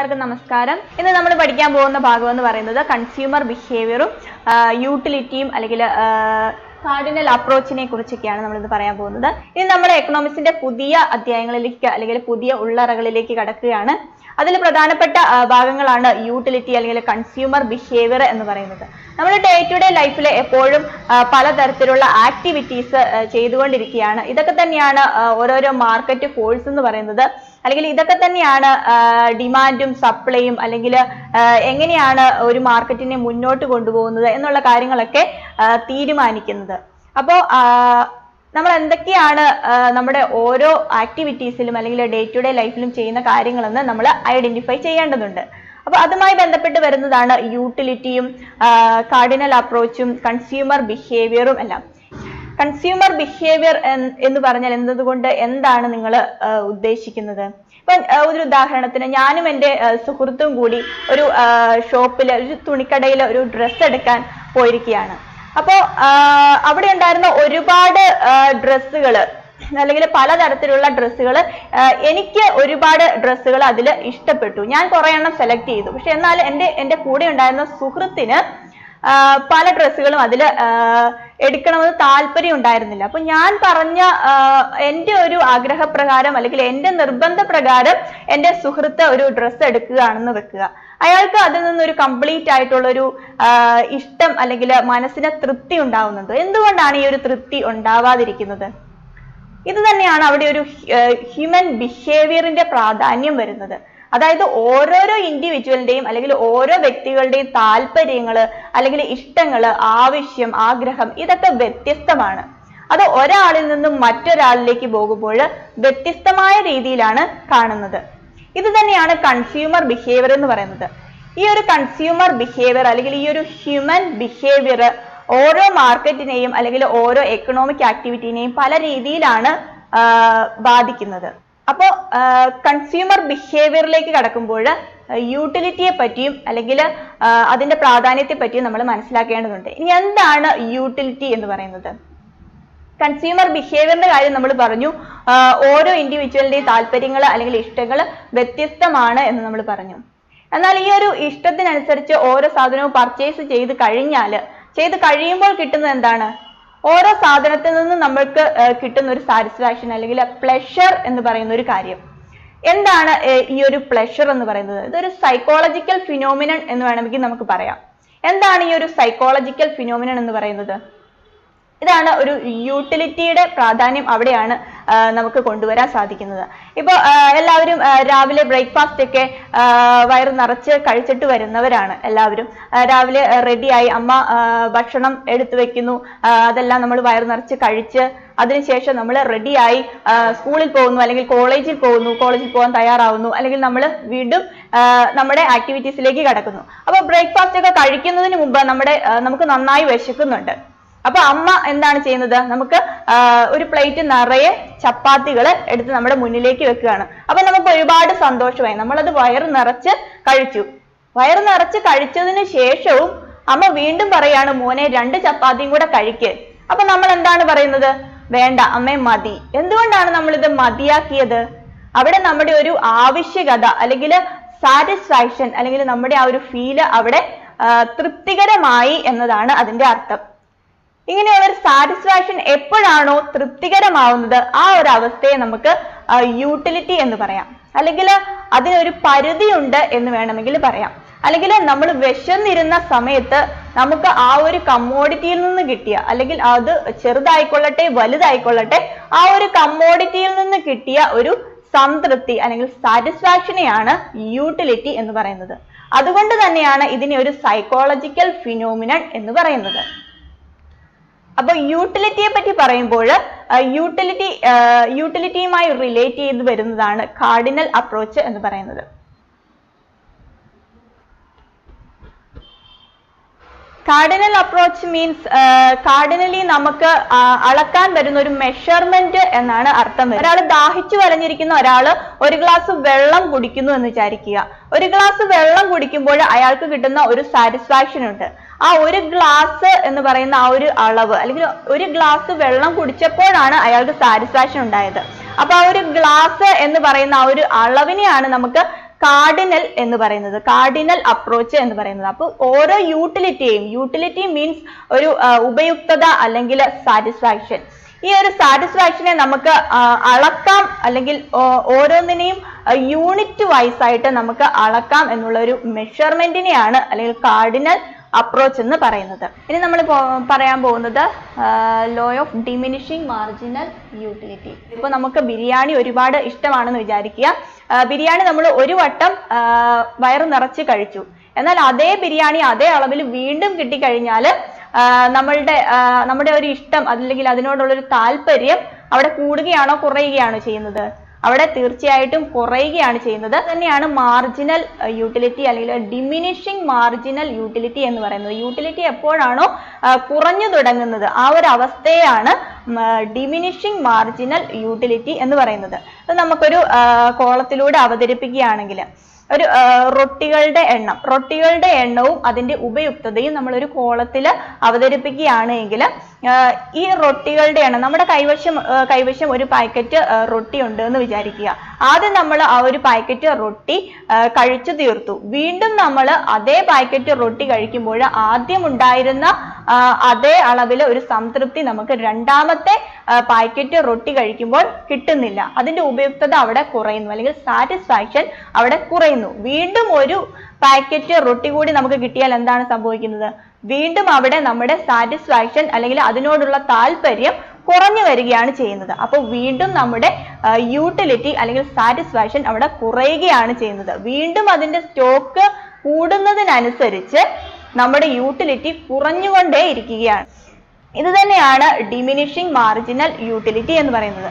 എല്ലാവർക്കും നമസ്കാരം. ഇന്ന് നമ്മൾ പഠിക്കാൻ പോകുന്ന ഭാഗം എന്ന് പറയുന്നത് കൺസ്യൂമർ ബിഹേവിയറും യൂട്ടിലിറ്റിയും അല്ലെങ്കിൽ കാർഡിനൽ അപ്രോച്ചിനെ കുറിച്ചൊക്കെയാണ് നമ്മൾ പറയാൻ പോകുന്നത്. ഇനി നമ്മൾ എക്കണോമിക്സിന്റെ പുതിയ അധ്യായങ്ങളിലേക്ക് അല്ലെങ്കിൽ പുതിയ ഉള്ളറകളിലേക്ക് കടക്കുകയാണ്. അതിൽ പ്രധാനപ്പെട്ട ഭാഗങ്ങളാണ് യൂട്ടിലിറ്റി അല്ലെങ്കിൽ കൺസ്യൂമർ ബിഹേവിയർ എന്ന് പറയുന്നത്. നമ്മൾ ഡേ ടു ഡേ ലൈഫിൽ എപ്പോഴും പലതരത്തിലുള്ള ആക്ടിവിറ്റീസ് ചെയ്തുകൊണ്ടിരിക്കുകയാണ്. ഇതൊക്കെ തന്നെയാണ് ഓരോരോ മാർക്കറ്റ് ഫോഴ്സ് എന്ന് പറയുന്നത്. അല്ലെങ്കിൽ ഇതൊക്കെ തന്നെയാണ് ഡിമാൻഡും സപ്ലൈയും അല്ലെങ്കിൽ എങ്ങനെയാണ് ഒരു മാർക്കറ്റിനെ മുന്നോട്ട് കൊണ്ടുപോകുന്നത് എന്നുള്ള കാര്യങ്ങളൊക്കെ തീരുമാനിക്കുന്നത്. അപ്പോൾ നമ്മൾ എന്തൊക്കെയാണ് നമ്മുടെ ഓരോ ആക്ടിവിറ്റീസിലും അല്ലെങ്കിൽ ഡേ ടു ഡേ ലൈഫിലും ചെയ്യുന്ന കാര്യങ്ങളെന്ന് നമ്മൾ ഐഡന്റിഫൈ ചെയ്യേണ്ടതുണ്ട്. അപ്പോൾ അതുമായി ബന്ധപ്പെട്ട് വരുന്നതാണ് യൂട്ടിലിറ്റിയും കാർഡിനൽ അപ്രോച്ചും കൺസ്യൂമർ ബിഹേവിയറും എല്ലാം. കൺസ്യൂമർ ബിഹേവിയർ എന്ന് പറഞ്ഞാൽ എന്നതുകൊണ്ട് എന്താണ് നിങ്ങൾ ഉദ്ദേശിക്കുന്നത്? ഇപ്പൊ ഒരു ഉദാഹരണത്തിന് ഞാനും എന്റെ സുഹൃത്തും കൂടി ഒരു ഷോപ്പിൽ ഒരു തുണിക്കടയിൽ ഒരു ഡ്രസ്സ് എടുക്കാൻ പോയിരിക്കുകയാണ്. അപ്പോൾ അവിടെ ഉണ്ടായിരുന്ന ഒരുപാട് ഡ്രസ്സുകൾ അല്ലെങ്കിൽ പലതരത്തിലുള്ള ഡ്രസ്സുകൾ എനിക്ക് ഒരുപാട് ഡ്രസ്സുകൾ അതിൽ ഇഷ്ടപ്പെട്ടു. ഞാൻ കുറെ എണ്ണം സെലക്ട് ചെയ്തു. പക്ഷെ എന്നാൽ എന്റെ എന്റെ കൂടെ ഉണ്ടായിരുന്ന സുഹൃത്തിന് പല ഡ്രസ്സുകളും അതിൽ എടുക്കണമെന്ന് താല്പര്യം ഉണ്ടായിരുന്നില്ല. അപ്പൊ ഞാൻ പറഞ്ഞ എന്റെ ഒരു ആഗ്രഹപ്രകാരം അല്ലെങ്കിൽ എന്റെ നിർബന്ധ പ്രകാരം എന്റെ സുഹൃത്ത് ഒരു ഡ്രസ്സ് എടുക്കുകയാണെന്ന് വെക്കുക. അയാൾക്ക് അതിൽ നിന്നൊരു കംപ്ലീറ്റ് ആയിട്ടുള്ള ഒരു ഇഷ്ടം അല്ലെങ്കിൽ മനസ്സിന് തൃപ്തി ഉണ്ടാവുന്നുണ്ട് എന്തുകൊണ്ടാണ് ഈ ഒരു തൃപ്തി ഉണ്ടാവാതിരിക്കുന്നത്? ഇത് തന്നെയാണ് അവിടെ ഒരു ഹ്യൂമൻ ബിഹേവിയറിന്റെ പ്രാധാന്യം വരുന്നത്. അതായത് ഓരോരോ ഇൻഡിവിജ്വലിന്റെയും അല്ലെങ്കിൽ ഓരോ വ്യക്തികളുടെയും താല്പര്യങ്ങൾ അല്ലെങ്കിൽ ഇഷ്ടങ്ങൾ ആവശ്യം ആഗ്രഹം ഇതൊക്കെ വ്യത്യസ്തമാണ്. അത് ഒരാളിൽ നിന്നും മറ്റൊരാളിലേക്ക് പോകുമ്പോൾ വ്യത്യസ്തമായ രീതിയിലാണ് കാണുന്നത്. ഇത് തന്നെയാണ് കൺസ്യൂമർ ബിഹേവിയർ എന്ന് പറയുന്നത്. ഈ ഒരു കൺസ്യൂമർ ബിഹേവിയർ അല്ലെങ്കിൽ ഈ ഒരു ഹ്യൂമൻ ബിഹേവിയർ ഓരോ മാർക്കറ്റിനെയും അല്ലെങ്കിൽ ഓരോ എക്കണോമിക് ആക്ടിവിറ്റിനെയും പല രീതിയിലാണ് ബാധിക്കുന്നത്. അപ്പോൾ കൺസ്യൂമർ ബിഹേവിയറിലേക്ക് കടക്കുമ്പോൾ യൂട്ടിലിറ്റിയെ പറ്റിയും അല്ലെങ്കിൽ അതിന്റെ പ്രാധാന്യത്തെ പറ്റിയും നമ്മൾ മനസ്സിലാക്കേണ്ടതുണ്ട്. ഇനി എന്താണ് യൂട്ടിലിറ്റി എന്ന് പറയുന്നത്? കൺസ്യൂമർ ബിഹേവിയറിന്റെ കാര്യം നമ്മൾ പറഞ്ഞു ഓരോ ഇൻഡിവിജ്വലിന്റെയും താല്പര്യങ്ങൾ അല്ലെങ്കിൽ ഇഷ്ടങ്ങൾ വ്യത്യസ്തമാണ് എന്ന് നമ്മൾ പറഞ്ഞു. എന്നാൽ ഈ ഒരു ഇഷ്ടത്തിനനുസരിച്ച് ഓരോ സാധനവും പർച്ചേസ് ചെയ്ത് കഴിഞ്ഞാൽ ചെയ്ത് കഴിയുമ്പോൾ കിട്ടുന്നത് എന്താണ്? ഓരോ സാധനത്തിൽ നിന്ന് നമ്മൾക്ക് കിട്ടുന്ന ഒരു സാറ്റിസ്ഫാക്ഷൻ അല്ലെങ്കിൽ പ്ലഷർ എന്ന് പറയുന്ന ഒരു കാര്യം. എന്താണ് ഈ ഒരു പ്ലഷർ എന്ന് പറയുന്നത്? ഇതൊരു സൈക്കോളജിക്കൽ ഫിനോമിനൺ എന്ന് വേണമെങ്കിൽ നമുക്ക് പറയാം. എന്താണ് ഈ ഒരു സൈക്കോളജിക്കൽ ഫിനോമിനൺ എന്ന് പറയുന്നത്? ഇതാണ് ഒരു യൂട്ടിലിറ്റിയുടെ പ്രാധാന്യം അവിടെയാണ് നമുക്ക് കൊണ്ടുവരാൻ സാധിക്കുന്നത്. ഇപ്പോൾ എല്ലാവരും രാവിലെ ബ്രേക്ക്ഫാസ്റ്റ് ഒക്കെ വയറ് നിറച്ച് കഴിച്ചിട്ട് വരുന്നവരാണ് എല്ലാവരും. രാവിലെ റെഡിയായി അമ്മ ഭക്ഷണം എടുത്തു വെക്കുന്നു. അതെല്ലാം നമ്മൾ വയറ് നിറച്ച് കഴിച്ച് അതിനുശേഷം നമ്മൾ റെഡിയായി സ്കൂളിൽ പോകുന്നു അല്ലെങ്കിൽ കോളേജിൽ പോകുന്നു കോളേജിൽ പോകാൻ തയ്യാറാവുന്നു അല്ലെങ്കിൽ നമ്മൾ വീണ്ടും നമ്മുടെ ആക്ടിവിറ്റീസിലേക്ക് കടക്കുന്നു. അപ്പോൾ ബ്രേക്ക്ഫാസ്റ്റ് ഒക്കെ കഴിക്കുന്നതിന് മുമ്പ് നമ്മുടെ നമുക്ക് നന്നായി വിശക്കുന്നുണ്ട്. അപ്പൊ അമ്മ എന്താണ് ചെയ്യുന്നത്? നമുക്ക് ഒരു പ്ലേറ്റ് നിറയെ ചപ്പാത്തികൾ എടുത്ത് നമ്മുടെ മുന്നിലേക്ക് വെക്കുകയാണ്. അപ്പൊ നമുക്ക് ഒരുപാട് സന്തോഷമായി. നമ്മളത് വയറ് നിറച്ച് കഴിച്ചു. വയറ് നിറച്ച് കഴിച്ചതിന് ശേഷവും അമ്മ വീണ്ടും പറയാണ് മോനെ രണ്ട് ചപ്പാത്തിയും കൂടെ കഴിക്ക്. അപ്പൊ നമ്മൾ എന്താണ് പറയുന്നത്? വേണ്ട അമ്മേ മതി. എന്തുകൊണ്ടാണ് നമ്മൾ ഇത് മതിയാക്കിയത്? അവിടെ നമ്മുടെ ഒരു ആവശ്യകത അല്ലെങ്കിൽ സാറ്റിസ്ഫാക്ഷൻ അല്ലെങ്കിൽ നമ്മുടെ ആ ഒരു ഫീൽ അവിടെ തൃപ്തികരമായി എന്നതാണ് അതിന്റെ അർത്ഥം. ഇങ്ങനെയുള്ള ഒരു സാറ്റിസ്ഫാക്ഷൻ എപ്പോഴാണോ തൃപ്തികരമാവുന്നത് ആ ഒരു അവസ്ഥയെ നമുക്ക് യൂട്ടിലിറ്റി എന്ന് പറയാം. അല്ലെങ്കിൽ അതിനൊരു പരിധിയുണ്ട് എന്ന് വേണമെങ്കിൽ പറയാം. അല്ലെങ്കിൽ നമ്മൾ വിശന്നിരുന്ന സമയത്ത് നമുക്ക് ആ ഒരു കമ്മോഡിറ്റിയിൽ നിന്ന് കിട്ടിയ അല്ലെങ്കിൽ അത് ചെറുതായിക്കൊള്ളട്ടെ വലുതായിക്കൊള്ളട്ടെ ആ ഒരു കമ്മോഡിറ്റിയിൽ നിന്ന് കിട്ടിയ ഒരു സംതൃപ്തി അല്ലെങ്കിൽ സാറ്റിസ്ഫാക്ഷനെയാണ് യൂട്ടിലിറ്റി എന്ന് പറയുന്നത്. അതുകൊണ്ട് തന്നെയാണ് ഇതിനെ ഒരു സൈക്കോളജിക്കൽ ഫിനോമിനൺ എന്ന് പറയുന്നത്. അപ്പൊ യൂട്ടിലിറ്റിയെ പറ്റി പറയുമ്പോൾ യൂട്ടിലിറ്റി യൂട്ടിലിറ്റിയുമായി റിലേറ്റ് ചെയ്ത് വരുന്നതാണ് കാർഡിനൽ അപ്രോച്ച് എന്ന് പറയുന്നത്. കാർഡിനൽ അപ്രോച്ച് മീൻസ് കാർഡിനലി നമുക്ക് അളക്കാൻ വരുന്ന ഒരു മെഷർമെന്റ് എന്നാണ് അർത്ഥം വരുന്നത്. ഒരാൾ ദാഹിച്ചു വരഞ്ഞിരിക്കുന്ന ഒരാൾ ഒരു ഗ്ലാസ് വെള്ളം കുടിക്കുന്നു എന്ന് വിചാരിക്കുക. ഒരു ഗ്ലാസ് വെള്ളം കുടിക്കുമ്പോൾ അയാൾക്ക് കിട്ടുന്ന ഒരു സാറ്റിസ്ഫാക്ഷൻ ഉണ്ട്. ആ ഒരു ഗ്ലാസ് എന്ന് പറയുന്ന ആ ഒരു അളവ് അല്ലെങ്കിൽ ഒരു ഗ്ലാസ് വെള്ളം കുടിച്ചപ്പോഴാണ് അയാൾക്ക് സാറ്റിസ്ഫാക്ഷൻ ഉണ്ടായത്. അപ്പൊ ആ ഒരു ഗ്ലാസ് എന്ന് പറയുന്ന ആ ഒരു അളവിനെയാണ് നമുക്ക് കാർഡിനൽ എന്ന് പറയുന്നത് കാർഡിനൽ അപ്രോച്ച് എന്ന് പറയുന്നത്. അപ്പോൾ ഓരോ യൂട്ടിലിറ്റിയും യൂട്ടിലിറ്റി മീൻസ് ഒരു ഉപയുക്തത അല്ലെങ്കിൽ സാറ്റിസ്ഫാക്ഷൻ ഈ ഒരു സാറ്റിസ്ഫാക്ഷനെ നമുക്ക് അളക്കാം അല്ലെങ്കിൽ ഓരോന്നിനെയും യൂണിറ്റ് വൈസ് ആയിട്ട് നമുക്ക് അളക്കാം എന്നുള്ള ഒരു മെഷർമെന്റിനെയാണ് അല്ലെങ്കിൽ കാർഡിനൽ അപ്രോച്ച് എന്ന് പറയുന്നത്. ഇനി നമ്മൾ പറയാൻ പോകുന്നത് law of diminishing marginal utility ഇപ്പൊ നമുക്ക് ബിരിയാണി ഒരുപാട് ഇഷ്ടമാണെന്ന് വിചാരിക്കുക. ബിരിയാണി നമ്മൾ ഒരു വട്ടം വയറ് നിറച്ച് കഴിച്ചു. എന്നാൽ അതേ ബിരിയാണി അതേ അളവിൽ വീണ്ടും കിട്ടിക്കഴിഞ്ഞാൽ നമ്മളുടെ നമ്മുടെ ഒരു ഇഷ്ടം അല്ലെങ്കിൽ അതിനോടുള്ള ഒരു താല്പര്യം അവിടെ കൂടുകയാണോ കുറയുകയാണോ ചെയ്യുന്നത്? അവിടെ തീർച്ചയായിട്ടും കുറയുകയാണ് ചെയ്യുന്നത്. തന്നെയാണ് മാർജിനൽ യൂട്ടിലിറ്റി അല്ലെങ്കിൽ ഡിമിനിഷിങ് മാർജിനൽ യൂട്ടിലിറ്റി എന്ന് പറയുന്നത്. യൂട്ടിലിറ്റി എപ്പോഴാണോ കുറഞ്ഞു തുടങ്ങുന്നത്. ആ ഒരു അവസ്ഥയാണ് ഡിമിനിഷിങ് മാർജിനൽ യൂട്ടിലിറ്റി എന്ന് പറയുന്നത്. അത് നമുക്കൊരു കോളത്തിലൂടെ അവതരിപ്പിക്കുകയാണെങ്കിൽ ഒരു റൊട്ടികളുടെ എണ്ണം. റൊട്ടികളുടെ എണ്ണവും അതിന്റെ ഉപയുക്തതയും നമ്മൾ ഒരു കോളത്തിൽ അവതരിപ്പിക്കുകയാണ് എങ്കിൽ ഈ റൊട്ടികളുടെ എണ്ണം നമ്മുടെ കൈവശം കൈവശം ഒരു പാക്കറ്റ് റൊട്ടി ഉണ്ട് എന്ന് വിചാരിക്കുക. ആദ്യം നമ്മൾ ആ ഒരു പാക്കറ്റ് റൊട്ടി കഴിച്ചു തീർത്തു. വീണ്ടും നമ്മൾ അതേ പാക്കറ്റ് റൊട്ടി കഴിക്കുമ്പോൾ ആദ്യം ഉണ്ടായിരുന്ന അതേ അളവിൽ ഒരു സംതൃപ്തി നമുക്ക് രണ്ടാമത്തെ പാക്കറ്റ് റൊട്ടി കഴിക്കുമ്പോൾ കിട്ടുന്നില്ല. അതിന്റെ ഉപയുക്തത അവിടെ കുറയുന്നു. അല്ലെങ്കിൽ സാറ്റിസ്ഫാക്ഷൻ അവിടെ കുറയുന്നു. വീണ്ടും ഒരു പാക്കറ്റ് റൊട്ടി കൂടി നമുക്ക് കിട്ടിയാൽ എന്താണ് സംഭവിക്കുന്നത്? വീണ്ടും അവിടെ നമ്മുടെ സാറ്റിസ്ഫാക്ഷൻ അല്ലെങ്കിൽ അതിനോടുള്ള താല്പര്യം കുറഞ്ഞു വരികയാണ് ചെയ്യുന്നത്. അപ്പോൾ വീണ്ടും നമ്മുടെ യൂട്ടിലിറ്റി അല്ലെങ്കിൽ സാറ്റിസ്ഫാക്ഷൻ അവിടെ കുറയുകയാണ് ചെയ്യുന്നത്. വീണ്ടും അതിന്റെ സ്റ്റോക്ക് കൂടുന്നതിനനുസരിച്ച് നമ്മുടെ യൂട്ടിലിറ്റി കുറഞ്ഞുകൊണ്ടേ ഇരിക്കുകയാണ് ഇത് തന്നെയാണ് ഡിമിനിഷിംഗ് മാർജിനൽ യൂട്ടിലിറ്റി എന്ന് പറയുന്നത്.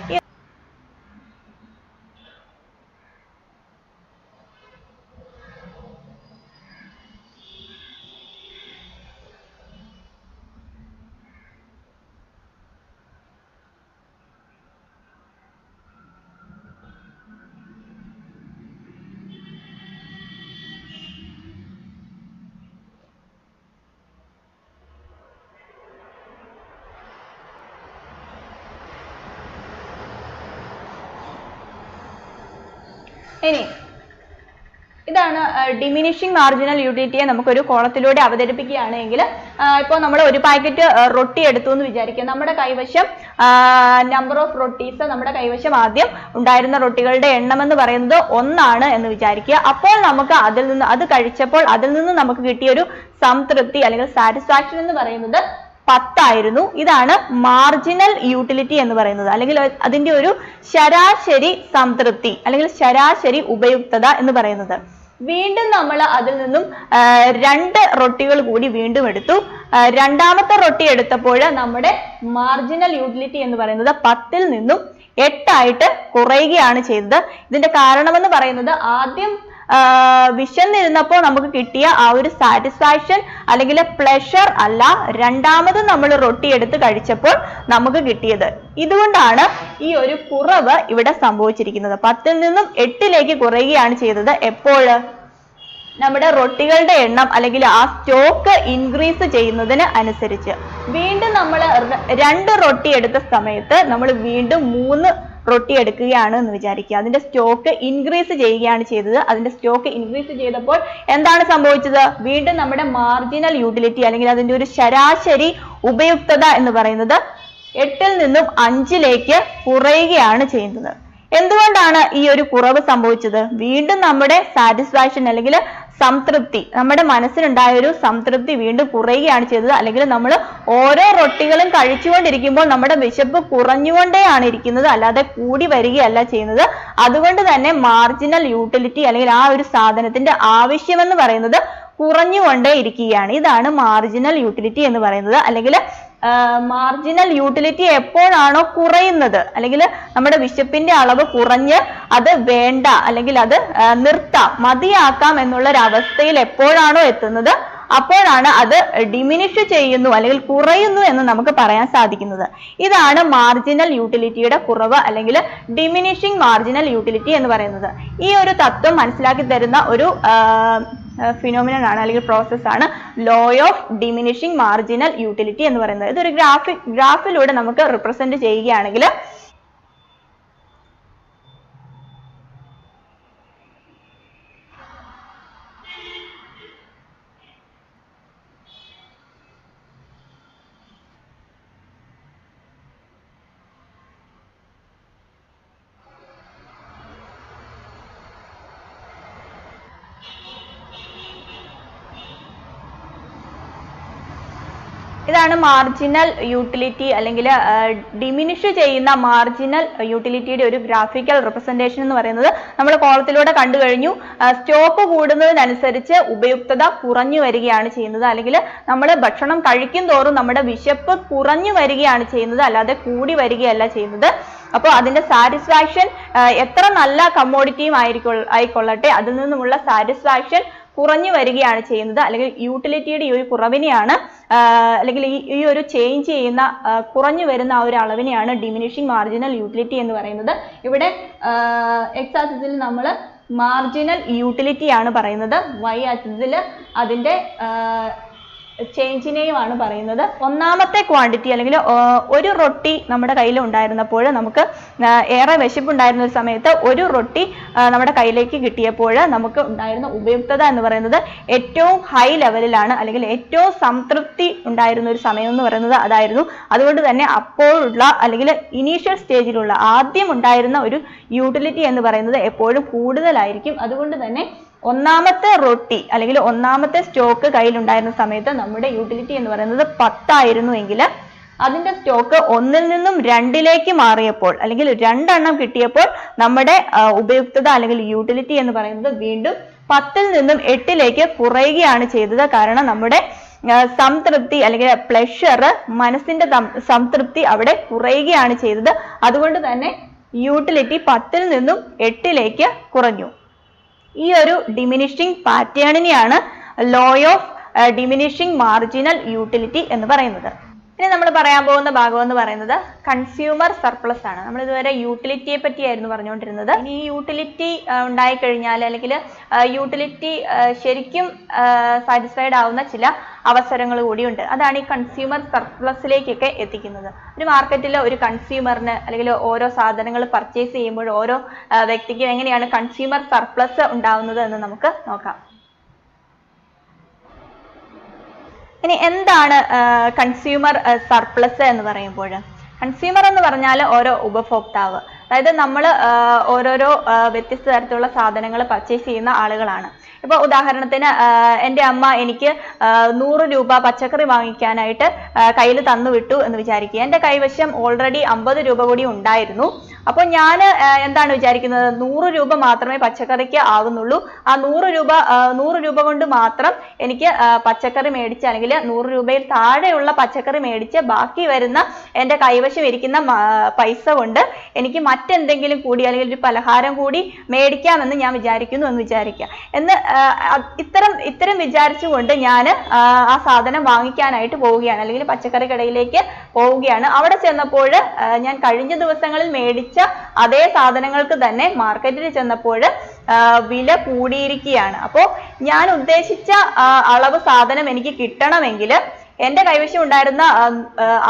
ഇനി ഇതാണ് ഡിമിനിഷിങ് മാർജിനൽ യൂട്ടിലിറ്റിയെ നമുക്കൊരു കോളത്തിലൂടെ അവതരിപ്പിക്കുകയാണെങ്കിൽ ഇപ്പോൾ നമ്മൾ ഒരു പാക്കറ്റ് റൊട്ടി എടുത്തു എന്ന് വിചാരിക്കുക. നമ്മുടെ കൈവശം നമ്പർ ഓഫ് റൊട്ടീസ് നമ്മുടെ കൈവശം ആദ്യം ഉണ്ടായിരുന്ന റൊട്ടികളുടെ എണ്ണം എന്ന് പറയുന്നത് ഒന്നാണ് എന്ന് വിചാരിക്കുക. അപ്പോൾ നമുക്ക് അതിൽ നിന്ന് അത് കഴിച്ചപ്പോൾ അതിൽ നിന്ന് നമുക്ക് കിട്ടിയ ഒരു സംതൃപ്തി അല്ലെങ്കിൽ സാറ്റിസ്ഫാക്ഷൻ എന്ന് പറയുന്നത് പത്തായിരുന്നു. ഇതാണ് മാർജിനൽ യൂട്ടിലിറ്റി എന്ന് പറയുന്നത്. അല്ലെങ്കിൽ അതിന്റെ ഒരു ശരാശരി സംതൃപ്തി അല്ലെങ്കിൽ ശരാശരി ഉപയുക്തത എന്ന് പറയുന്നത്. വീണ്ടും നമ്മൾ അതിൽ നിന്നും രണ്ട് റൊട്ടികൾ കൂടി വീണ്ടും എടുത്തു. രണ്ടാമത്തെ റൊട്ടി എടുത്തപ്പോൾ നമ്മുടെ മാർജിനൽ യൂട്ടിലിറ്റി എന്ന് പറയുന്നത് പത്തിൽ നിന്നും എട്ടായിട്ട് കുറയുകയാണ് ചെയ്തത്. ഇതിന്റെ കാരണമെന്ന് പറയുന്നത് ആദ്യം വിശന്നിരുന്നപ്പോൾ നമുക്ക് കിട്ടിയ ആ ഒരു സാറ്റിസ്ഫാക്ഷൻ അല്ലെങ്കിൽ പ്ലഷർ അല്ല രണ്ടാമത് നമ്മൾ റൊട്ടി എടുത്ത് കഴിച്ചപ്പോൾ നമുക്ക് കിട്ടിയത്. ഇതുകൊണ്ടാണ് ഈ ഒരു കുറവ് ഇവിടെ സംഭവിച്ചിരിക്കുന്നത്. പത്തിൽ നിന്നും എട്ടിലേക്ക് കുറയുകയാണ് ചെയ്തത്. എപ്പോൾ? നമ്മുടെ റൊട്ടികളുടെ എണ്ണം അല്ലെങ്കിൽ ആ സ്റ്റോക്ക് ഇൻക്രീസ് ചെയ്യുന്നതിന് അനുസരിച്ച്. വീണ്ടും നമ്മൾ രണ്ട് റൊട്ടി എടുത്ത സമയത്ത് നമ്മൾ വീണ്ടും മൂന്ന് റൊട്ടി എടുക്കുകയാണ് എന്ന് വിചാരിക്കുക. അതിന്റെ സ്റ്റോക്ക് ഇൻക്രീസ് ചെയ്യുകയാണ് ചെയ്തത്. അതിന്റെ സ്റ്റോക്ക് ഇൻക്രീസ് ചെയ്തപ്പോൾ എന്താണ് സംഭവിച്ചത്? വീണ്ടും നമ്മുടെ മാർജിനൽ യൂട്ടിലിറ്റി അല്ലെങ്കിൽ അതിന്റെ ഒരു ശരാശരി ഉപയുക്തത എന്ന് പറയുന്നത് എട്ടിൽ നിന്നും അഞ്ചിലേക്ക് കുറയുകയാണ് ചെയ്യുന്നത്. എന്തുകൊണ്ടാണ് ഈ ഒരു കുറവ് സംഭവിച്ചത്? വീണ്ടും നമ്മുടെ സാറ്റിസ്ഫാക്ഷൻ അല്ലെങ്കിൽ സംതൃപ്തി നമ്മുടെ മനസ്സിലുണ്ടായ ഒരു സംതൃപ്തി വീണ്ടും കുറയുകയാണ് ചെയ്തത്. അല്ലെങ്കിൽ നമ്മൾ ഓരോ റൊട്ടികളും കഴിച്ചുകൊണ്ടിരിക്കുമ്പോൾ നമ്മുടെ വിശപ്പ് കുറഞ്ഞുകൊണ്ടേയാണ് ഇരിക്കുന്നത്. അല്ലാതെ കൂടി വരികയല്ല ചെയ്യുന്നത്. അതുകൊണ്ട് തന്നെ മാർജിനൽ യൂട്ടിലിറ്റി അല്ലെങ്കിൽ ആ ഒരു സാധനത്തിന്റെ ആവശ്യമെന്ന് പറയുന്നത് കുറഞ്ഞുകൊണ്ടേ ഇരിക്കുകയാണ് ഇതാണ് മാർജിനൽ യൂട്ടിലിറ്റി എന്ന് പറയുന്നത്. അല്ലെങ്കിൽ മാർജിനൽ യൂട്ടിലിറ്റി എപ്പോഴാണോ കുറയുന്നത്? അല്ലെങ്കിൽ നമ്മുടെ വിശപ്പിന്റെ അളവ് കുറഞ്ഞ് അത് വേണ്ട അല്ലെങ്കിൽ അത് നിർത്താം മതിയാക്കാം എന്നുള്ള ഒരു അവസ്ഥയിൽ എപ്പോഴാണോ എത്തുന്നത് അപ്പോഴാണ് അത് ഡിമിനിഷ് ചെയ്യുന്നു അല്ലെങ്കിൽ കുറയുന്നു എന്ന് നമുക്ക് പറയാൻ സാധിക്കുന്നത്. ഇതാണ് മാർജിനൽ യൂട്ടിലിറ്റിയുടെ കുറവ് അല്ലെങ്കിൽ ഡിമിനിഷിങ് മാർജിനൽ യൂട്ടിലിറ്റി എന്ന് പറയുന്നത്. ഈ ഒരു തത്വം മനസ്സിലാക്കി തരുന്ന ഒരു ഫിനോമിനൻ ആണ് അല്ലെങ്കിൽ പ്രോസസ് ആണ്. Law of diminishing marginal utility എന്ന് പറയുന്നത്. ഇതൊരു ഗ്രാഫി ഗ്രാഫിലൂടെ നമുക്ക് റിപ്രസെന്റ് ചെയ്യുകയാണെങ്കിൽ ഇതാണ് മാർജിനൽ യൂട്ടിലിറ്റി അല്ലെങ്കിൽ ഡിമിനിഷ് ചെയ്യുന്ന മാർജിനൽ യൂട്ടിലിറ്റിയുടെ ഒരു ഗ്രാഫിക്കൽ റിപ്രസെന്റേഷൻ എന്ന് പറയുന്നത് നമ്മൾ കോളത്തിലൂടെ കണ്ടു കഴിഞ്ഞു. സ്റ്റോക്ക് കൂടുന്നതിനനുസരിച്ച് ഉപയുക്തത കുറഞ്ഞു വരികയാണ് ചെയ്യുന്നത്. അല്ലെങ്കിൽ നമ്മൾ ഭക്ഷണം കഴിക്കും തോറും നമ്മുടെ വിശപ്പ് കുറഞ്ഞു വരികയാണ് ചെയ്യുന്നത്. അല്ലാതെ കൂടി വരികയല്ല ചെയ്യുന്നത്. അപ്പോൾ അതിന്റെ സാറ്റിസ്ഫാക്ഷൻ എത്ര നല്ല കമ്മോഡിറ്റിയും ആയിരിക്കും ആയിക്കൊള്ളട്ടെ. അതിൽ നിന്നുമുള്ള സാറ്റിസ്ഫാക്ഷൻ കുറഞ്ഞു വരികയാണ് ചെയ്യുന്നത്. അല്ലെങ്കിൽ യൂട്ടിലിറ്റിയുടെ ഈ ഒരു കുറവിനെയാണ് അല്ലെങ്കിൽ ഈ ഒരു ചേഞ്ച് ചെയ്യുന്ന കുറഞ്ഞു വരുന്ന ആ ഒരു അളവിനെയാണ് ഡിമിനിഷിങ് മാർജിനൽ യൂട്ടിലിറ്റി എന്ന് പറയുന്നത്. ഇവിടെ എക്സ് ആക്സിസിൽ നമ്മൾ മാർജിനൽ യൂട്ടിലിറ്റി ആണ് പറയുന്നത്. വൈ ആക്സിസിൽ അതിന്റെ ചേഞ്ചിനെയുമാണ് പറയുന്നത്. ഒന്നാമത്തെ ക്വാണ്ടിറ്റി അല്ലെങ്കിൽ ഒരു റൊട്ടി നമ്മുടെ കയ്യിൽ ഉണ്ടായിരുന്നപ്പോൾ നമുക്ക് ഏറെ വിശപ്പുണ്ടായിരുന്ന ഒരു സമയത്ത് ഒരു റൊട്ടി നമ്മുടെ കയ്യിലേക്ക് കിട്ടിയപ്പോൾ നമുക്ക് ഉണ്ടായിരുന്ന ഉപയുക്തത എന്ന് പറയുന്നത് ഏറ്റവും ഹൈ ലെവലിലാണ് അല്ലെങ്കിൽ ഏറ്റവും സംതൃപ്തി ഉണ്ടായിരുന്ന ഒരു സമയം എന്ന് പറയുന്നത് അതായിരുന്നു. അതുകൊണ്ട് തന്നെ അപ്പോഴുള്ള അല്ലെങ്കിൽ ഇനീഷ്യൽ സ്റ്റേജിലുള്ള ആദ്യം ഉണ്ടായിരുന്ന ഒരു യൂട്ടിലിറ്റി എന്ന് പറയുന്നത് എപ്പോഴും കൂടുതലായിരിക്കും. അതുകൊണ്ട് തന്നെ ഒന്നാമത്തെ റൊട്ടി അല്ലെങ്കിൽ ഒന്നാമത്തെ സ്റ്റോക്ക് കയ്യിലുണ്ടായിരുന്ന സമയത്ത് നമ്മുടെ യൂട്ടിലിറ്റി എന്ന് പറയുന്നത് പത്തായിരുന്നു എങ്കിൽ അതിന്റെ സ്റ്റോക്ക് ഒന്നിൽ നിന്നും രണ്ടിലേക്ക് മാറിയപ്പോൾ അല്ലെങ്കിൽ രണ്ടെണ്ണം കിട്ടിയപ്പോൾ നമ്മുടെ ഉപയുക്തത അല്ലെങ്കിൽ യൂട്ടിലിറ്റി എന്ന് പറയുന്നത് വീണ്ടും പത്തിൽ നിന്നും എട്ടിലേക്ക് കുറയുകയാണ് ചെയ്തത്. കാരണം നമ്മുടെ സംതൃപ്തി അല്ലെങ്കിൽ പ്ലഷർ മനസ്സിന്റെ സംതൃപ്തി അവിടെ കുറയുകയാണ് ചെയ്തത്. അതുകൊണ്ട് തന്നെ യൂട്ടിലിറ്റി പത്തിൽ നിന്നും എട്ടിലേക്ക് കുറഞ്ഞു. ഈ ഒരു diminishing പാറ്റേണിനെയാണ് law of diminishing marginal utility എന്ന് പറയുന്നത്. ഇനി നമ്മൾ പറയാൻ പോകുന്ന ഭാഗം എന്ന് പറയുന്നത് കൺസ്യൂമർ സർപ്ലസ് ആണ്. നമ്മൾ ഇതുവരെ യൂട്ടിലിറ്റിയെ പറ്റിയായിരുന്നു പറഞ്ഞുകൊണ്ടിരുന്നത്. ഇനി ഈ യൂട്ടിലിറ്റി ഉണ്ടായിക്കഴിഞ്ഞാൽ അല്ലെങ്കിൽ യൂട്ടിലിറ്റി ശരിക്കും സാറ്റിസ്ഫൈഡ് ആവുന്ന ചില അവസരങ്ങൾ കൂടിയുണ്ട്. അതാണ് ഈ കൺസ്യൂമർ സർപ്ലസിലേക്കൊക്കെ എത്തിക്കുന്നത്. ഒരു മാർക്കറ്റിൽ ഒരു കൺസ്യൂമറിന് അല്ലെങ്കിൽ ഓരോ സാധനങ്ങൾ പർച്ചേസ് ചെയ്യുമ്പോൾ ഓരോ വ്യക്തിക്കും എങ്ങനെയാണ് കൺസ്യൂമർ സർപ്ലസ് ഉണ്ടാവുന്നത് എന്ന് നമുക്ക് നോക്കാം. ഇനി എന്താണ് കൺസ്യൂമർ സർപ്ലസ് എന്ന് പറയുമ്പോൾ? കൺസ്യൂമർ എന്ന് പറഞ്ഞാൽ ഓരോ ഉപഭോക്താവ്. അതായത് നമ്മൾ ഓരോരോ വ്യത്യസ്ത തരത്തിലുള്ള സാധനങ്ങൾ പർച്ചേസ് ചെയ്യുന്ന ആളുകളാണ്. ഇപ്പോൾ ഉദാഹരണത്തിന് എന്റെ അമ്മ എനിക്ക് നൂറ് രൂപ പച്ചക്കറി വാങ്ങിക്കാനായിട്ട് കയ്യിൽ തന്നു വിട്ടു എന്ന് വിചാരിക്കുക. എന്റെ കൈവശം ഓൾറെഡി അമ്പത് രൂപ കൂടി ഉണ്ടായിരുന്നു. അപ്പോൾ ഞാൻ എന്താണ് വിചാരിക്കുന്നത്? നൂറ് രൂപ മാത്രമേ പച്ചക്കറിക്ക് ആകുന്നുള്ളൂ. ആ നൂറ് രൂപ നൂറ് രൂപ കൊണ്ട് മാത്രം എനിക്ക് പച്ചക്കറി മേടിച്ച് അല്ലെങ്കിൽ നൂറ് രൂപയിൽ താഴെയുള്ള പച്ചക്കറി മേടിച്ച് ബാക്കി വരുന്ന എന്റെ കൈവശം ഇരിക്കുന്ന പൈസ കൊണ്ട് എനിക്ക് മറ്റെന്തെങ്കിലും കൂടി അല്ലെങ്കിൽ ഒരു പലഹാരം കൂടി മേടിക്കാമെന്ന് ഞാൻ വിചാരിക്കുന്നു എന്ന് വിചാരിക്കുക. എന്ന് ഇത്തരം ഇത്തരം വിചാരിച്ചുകൊണ്ട് ഞാൻ ആ സാധനം വാങ്ങിക്കാനായിട്ട് പോവുകയാണ്. അല്ലെങ്കിൽ പച്ചക്കറി കടയിലേക്ക് പോവുകയാണ്. അവിടെ ചെന്നപ്പോൾ ഞാൻ കഴിഞ്ഞ ദിവസങ്ങളിൽ മേടിച്ച അതേ സാധനങ്ങൾക്ക് തന്നെ മാർക്കറ്റിൽ ചെന്നപ്പോൾ വില കൂടിയിരിക്കുകയാണ്. അപ്പോൾ ഞാൻ ഉദ്ദേശിച്ച അളവ് സാധനം എനിക്ക് കിട്ടണമെങ്കിൽ എന്റെ കൈവശം ഉണ്ടായിരുന്ന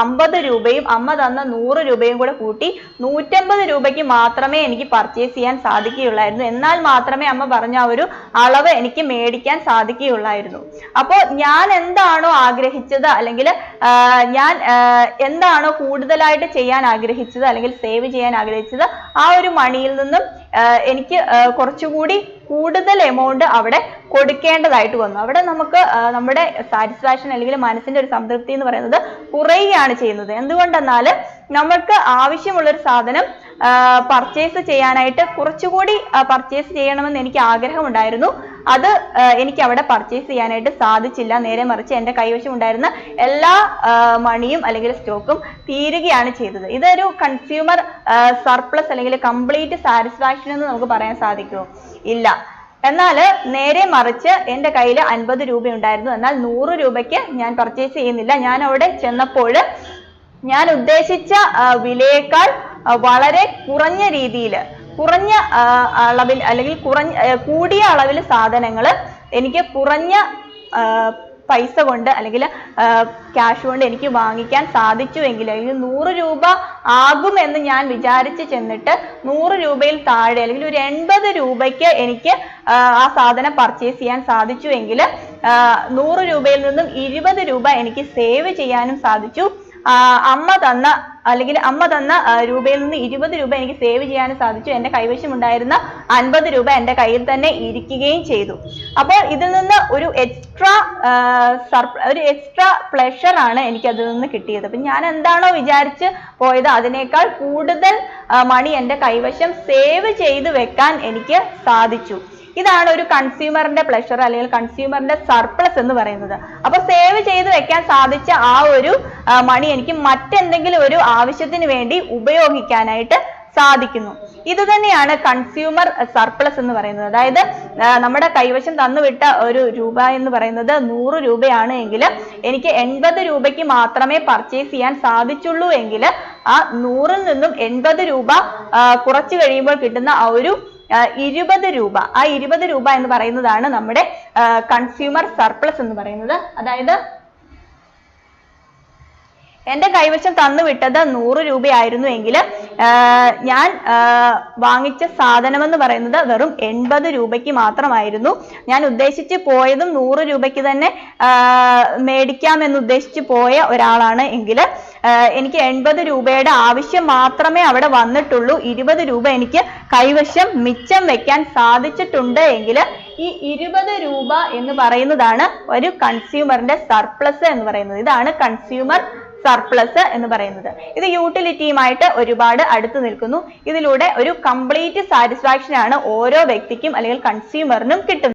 അമ്പത് രൂപയും അമ്മ തന്ന നൂറ് രൂപയും കൂടെ കൂട്ടി നൂറ്റമ്പത് രൂപയ്ക്ക് മാത്രമേ എനിക്ക് പർച്ചേസ് ചെയ്യാൻ സാധിക്കുകയുള്ളായിരുന്നു. എന്നാൽ മാത്രമേ അമ്മ പറഞ്ഞ ആ ഒരു അളവ് എനിക്ക് മേടിക്കാൻ സാധിക്കുകയുള്ളായിരുന്നു. അപ്പോൾ ഞാൻ എന്താണോ ആഗ്രഹിച്ചത് അല്ലെങ്കിൽ ഞാൻ എന്താണോ കൂടുതലായിട്ട് ചെയ്യാൻ ആഗ്രഹിച്ചത് അല്ലെങ്കിൽ സേവ് ചെയ്യാൻ ആഗ്രഹിച്ചത് ആ ഒരു മണിയിൽ നിന്നും എനിക്ക് കുറച്ചുകൂടി കൂടുതൽ എമൗണ്ട് അവിടെ കൊടുക്കേണ്ടതായിട്ട് വന്നു. അവിടെ നമുക്ക് നമ്മുടെ സാറ്റിസ്ഫാക്ഷൻ അല്ലെങ്കിൽ മനസ്സിന്റെ ഒരു സംതൃപ്തി എന്ന് പറയുന്നത് കുറയുകയാണ് ചെയ്യുന്നത്. എന്തുകൊണ്ടെന്നാൽ നമുക്ക് ആവശ്യമുള്ള ഒരു സാധനം പർച്ചേസ് ചെയ്യാനായിട്ട് കുറച്ചുകൂടി പർച്ചേസ് ചെയ്യണമെന്ന് എനിക്ക് ആഗ്രഹമുണ്ടായിരുന്നു. അത് എനിക്ക് അവിടെ പർച്ചേസ് ചെയ്യാനായിട്ട് സാധിച്ചില്ല. നേരെ മറിച്ച് എന്റെ കൈവശം ഉണ്ടായിരുന്ന എല്ലാ മണിയും അല്ലെങ്കിൽ സ്റ്റോക്കും തീരുകയാണ് ചെയ്തത്. ഇതൊരു കൺസ്യൂമർ സർപ്ലസ് അല്ലെങ്കിൽ കംപ്ലീറ്റ് സാറ്റിസ്ഫാക്ഷൻ എന്ന് നമുക്ക് പറയാൻ സാധിക്കുമോ? ഇല്ല. എന്നാൽ നേരെ മറിച്ച് എന്റെ കയ്യിൽ അൻപത് ഉണ്ടായിരുന്നു എന്നാൽ നൂറ് രൂപയ്ക്ക് ഞാൻ പർച്ചേസ് ചെയ്യുന്നില്ല. ഞാൻ അവിടെ ചെന്നപ്പോൾ ഞാൻ ഉദ്ദേശിച്ച വിലയേക്കാൾ വളരെ കുറഞ്ഞ രീതിയിൽ കുറഞ്ഞ അളവിൽ അല്ലെങ്കിൽ കുറഞ്ഞ കൂടിയ അളവിൽ സാധനങ്ങൾ എനിക്ക് കുറഞ്ഞ പൈസ കൊണ്ട് അല്ലെങ്കിൽ ക്യാഷ് കൊണ്ട് എനിക്ക് വാങ്ങിക്കാൻ സാധിച്ചുവെങ്കിൽ അല്ലെങ്കിൽ നൂറ് രൂപ ആകുമെന്ന് ഞാൻ വിചാരിച്ച് ചെന്നിട്ട് നൂറ് രൂപയിൽ താഴെ അല്ലെങ്കിൽ ഒരു എൺപത് രൂപയ്ക്ക് എനിക്ക് ആ, സാധനം പർച്ചേസ് ചെയ്യാൻ സാധിച്ചുവെങ്കിൽ നൂറ് രൂപയിൽ നിന്നും ഇരുപത് രൂപ എനിക്ക് സേവ് ചെയ്യാനും സാധിച്ചു. അമ്മ തന്ന അല്ലെങ്കിൽ അമ്മ തന്ന രൂപയിൽ നിന്ന് ഇരുപത് രൂപ എനിക്ക് സേവ് ചെയ്യാൻ സാധിച്ചു. എന്റെ കൈവശം ഉണ്ടായിരുന്ന അൻപത് രൂപ എന്റെ കയ്യിൽ തന്നെ ഇരിക്കുകയും ചെയ്തു. അപ്പോൾ ഇതിൽ നിന്ന് ഒരു എക്സ്ട്രാ ഒരു എക്സ്ട്രാ പ്ലഷർ ആണ് എനിക്ക് അതിൽ നിന്ന് കിട്ടിയത്. അപ്പം ഞാൻ എന്താണോ വിചാരിച്ച് പോയത് അതിനേക്കാൾ കൂടുതൽ മണി എന്റെ കൈവശം സേവ് ചെയ്ത് വെക്കാൻ എനിക്ക് സാധിച്ചു. ഇതാണ് ഒരു കൺസ്യൂമറിന്റെ പ്ലഷർ അല്ലെങ്കിൽ കൺസ്യൂമറിന്റെ സർപ്ലസ് എന്ന് പറയുന്നത്. അപ്പൊ സേവ് ചെയ്ത് വെക്കാൻ സാധിച്ച ആ ഒരു മണി എനിക്ക് മറ്റെന്തെങ്കിലും ഒരു ആവശ്യത്തിന് വേണ്ടി ഉപയോഗിക്കാനായിട്ട് സാധിക്കുന്നു. ഇത് തന്നെയാണ് കൺസ്യൂമർ സർപ്ലസ് എന്ന് പറയുന്നത്. അതായത് നമ്മുടെ കൈവശം തന്നുവിട്ട ഒരു രൂപ എന്ന് പറയുന്നത് നൂറ് രൂപയാണ് എങ്കിൽ എനിക്ക് എൺപത് രൂപയ്ക്ക് മാത്രമേ പർച്ചേസ് ചെയ്യാൻ സാധിച്ചുള്ളൂ എങ്കിൽ ആ നൂറിൽ നിന്നും എൺപത് രൂപ കുറച്ചു കഴിയുമ്പോൾ കിട്ടുന്ന ആ ഒരു ഇരുപത് രൂപ. ആ ഇരുപത് രൂപ എന്ന് പറയുന്നതാണ് നമ്മുടെ കൺസ്യൂമർ സർപ്ലസ് എന്ന് പറയുന്നത്. അതായത് എന്റെ കൈവശം തന്നു വിട്ടത് നൂറ് രൂപയായിരുന്നു എങ്കിൽ ഞാൻ വാങ്ങിച്ച സാധനം എന്ന് പറയുന്നത് വെറും എൺപത് രൂപയ്ക്ക് മാത്രമായിരുന്നു. ഞാൻ ഉദ്ദേശിച്ച് പോയതും നൂറ് രൂപയ്ക്ക് തന്നെ മേടിക്കാം എന്ന് ഉദ്ദേശിച്ച് പോയ ഒരാളാണ് എങ്കിൽ എനിക്ക് എൺപത് രൂപയുടെ ആവശ്യം മാത്രമേ അവിടെ വന്നിട്ടുള്ളൂ. ഇരുപത് രൂപ എനിക്ക് കൈവശം മിച്ചം വെക്കാൻ സാധിച്ചിട്ടുണ്ട് എങ്കിൽ ഈ ഇരുപത് രൂപ എന്ന് പറയുന്നതാണ് ഒരു കൺസ്യൂമറിന്റെ സർപ്ലസ് എന്ന് പറയുന്നത്. ഇതാണ് കൺസ്യൂമർ സർപ്ലസ് എന്ന് പറയുന്നത്. ഇത് യൂട്ടിലിറ്റിയുമായിട്ട് ഒരുപാട് അടുത്ത് നിൽക്കുന്നു. ഇതിലൂടെ ഒരു കംപ്ലീറ്റ് സാറ്റിസ്ഫാക്ഷൻ ആണ് ഓരോ വ്യക്തിക്കും അല്ലെങ്കിൽ കൺസ്യൂമറിനും കിട്ടുന്നത്.